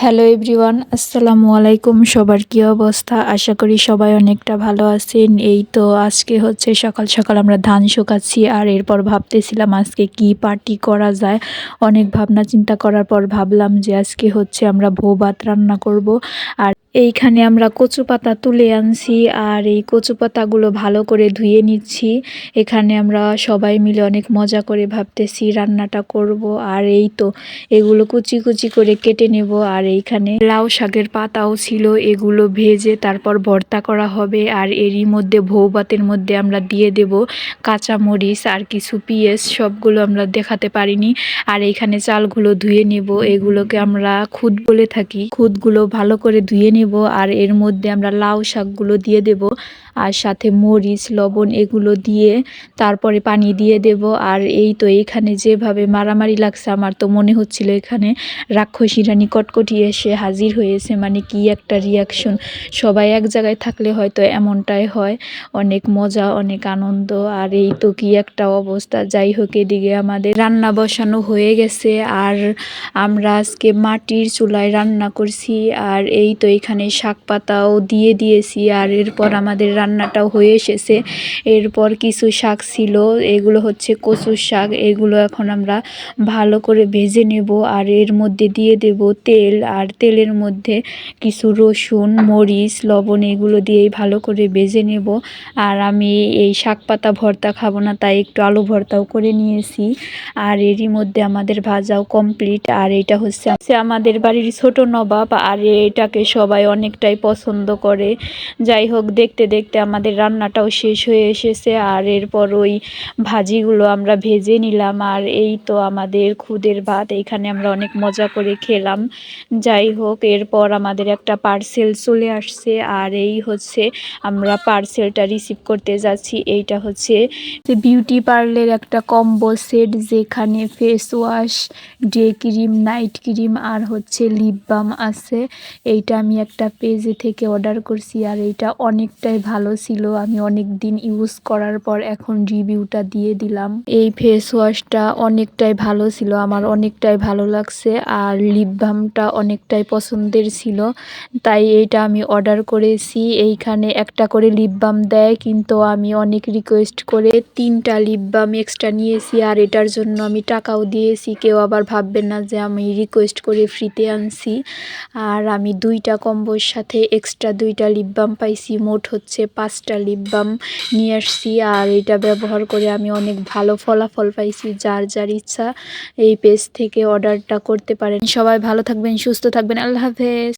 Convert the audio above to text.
Hello everyone আসসালামু আলাইকুম সবার কী অবস্থা? আশা করি সবাই অনেকটা ভালো আছেন। এই তো আজকে হচ্ছে সকাল সকাল আমরা ধান শুকাচ্ছি আর এরপর ভাবতেছিলাম আজকে কি পার্টি করা যায়। অনেক ভাবনা চিন্তা করার পর ভাবলাম যে আজকে হচ্ছে আমরা ভাত রান্না করব। আর এইখানে আমরা কচু পাতা তুলে আনছি আর এই কচু পাতাগুলো ভালো করে ধুয়ে নিচ্ছি। এখানে আমরা সবাই মিলে অনেক মজা করে ভাবতেছি রান্নাটা করব। আর এই তো, এগুলো কুচি কুচি করে কেটে নেব। আর এইখানে লাউ শাকের পাতাও ছিল, এগুলো ভেজে তারপর ভর্তা করা হবে। আর এরই মধ্যে ভৌবাতের মধ্যে আমরা দিয়ে দেব কাঁচা মরিচ আর কিছু পিঁয়াজ, সবগুলো আমরা দেখাতে পারিনি। আর এইখানে চালগুলো ধুয়ে নেব। এগুলোকে আমরা খুদ বলে থাকি। খুদগুলো ভালো করে ধুয়ে নেব আর এর মধ্যে আমরা লাউ শাকগুলো দিয়ে দেব আর সাথে মরিচ, লবণ এগুলো দিয়ে তারপরে পানি দিয়ে দেব। আর এই তো এইখানে যেভাবে মারামারি লাগছে, আমার তো মনে হচ্ছিল এখানে রাক্ষসীরা নিকটকটি এসে হাজির হয়েছে। মানে কি একটা রিয়াকশন সবাই এক জায়গায় থাকলে হয়তো এমনটাই হয়। অনেক মজা, অনেক আনন্দ। আর এই তো কি একটা অবস্থা। যাই হোক, এদিকে আমাদের রান্না বসানো হয়ে গেছে। আর আমরা আজকে মাটির চুলায় রান্না করছি। আর এই তো এখানে শাক পাতাও দিয়ে দিয়েছি আর এরপর আমাদের রান্নাটাও হয়ে এসেছে। এরপর কিছু শাক ছিল, এগুলো হচ্ছে কচুর শাক, এগুলো এখন আমরা ভালো করে ভেজে নেব আর এর মধ্যে দিয়ে দেব তেল আর তেলের মধ্যে কিছু রসুন, মরিচ, লবণ এগুলো দিয়েই ভালো করে ভেজে নেব। আর আমি এই শাক পাতা ভর্তা খাব না, তাই একটু আলু ভর্তাও করে নিয়েছি। আর এরই মধ্যে আমাদের ভাজাও কমপ্লিট আর এটা হচ্ছে আমাদের বাড়ির ছোট নবাব আর এটাকে সবাই অনেকটাই পছন্দ করে। যাই হোক, দেখতে দেখতে আমাদের রান্নাটাও শেষ হয়ে এসেছে আর এরপর ওই ভাজিগুলো আমরা ভেজে নিলাম আর এই তো আমাদের খুদের ভাত এইখানে আমরা অনেক মজা করে খেলাম। যাই হোক, এরপর আমাদের একটা পার্সেল চলে আসছে আর এই হচ্ছে আমরা পার্সেলটা রিসিভ করতে যাচ্ছি। এইটা হচ্ছে বিউটি পার্লের একটা কম্বো সেট যেখানে face wash, day cream, night cream আর হচ্ছে লিপ বাম আছে। এইটা আমি একটা পেজে থেকে অর্ডার করছি আর এইটা অনেকটাই ভালো ছিল। আমি অনেক দিন ইউজ করার পর এখন রিভিউটা দিয়ে দিলাম। এই ফেস ওয়াশটা অনেকটাই ভালো ছিল, আমার অনেকটাই ভালো লাগছে আর লিপ বামটা অনেকটাই পছন্দের ছিল। তাই এইটা আমি অর্ডার করেছি। এইখানে একটা করে লিপ বাম দেয়, কিন্তু আমি অনেক রিকোয়েস্ট করে তিনটা লিপ বাম এক্সট্রা নিয়েছি আর এটার জন্য আমি টাকাও দিয়েছি। কেউ আবার ভাববেন না যে আমি রিকোয়েস্ট করে ফ্রিতে আনছি। আর আমি দুইটা কম্বোর সাথে এক্সট্রা দুইটা লিপ বাম পাইছি, মোট হচ্ছে পাঁচটা লিপ বাম নিয়ে আসছি। আর এটা ব্যবহার করে আমি অনেক ভালো ফলাফল পাইছি, যার যার ইচ্ছা এই পেজ থেকে অর্ডারটা করতে পারেন। সবাই ভালো থাকবেন, সুস্থ থাকবেন, আল্লাহ হাফেজ।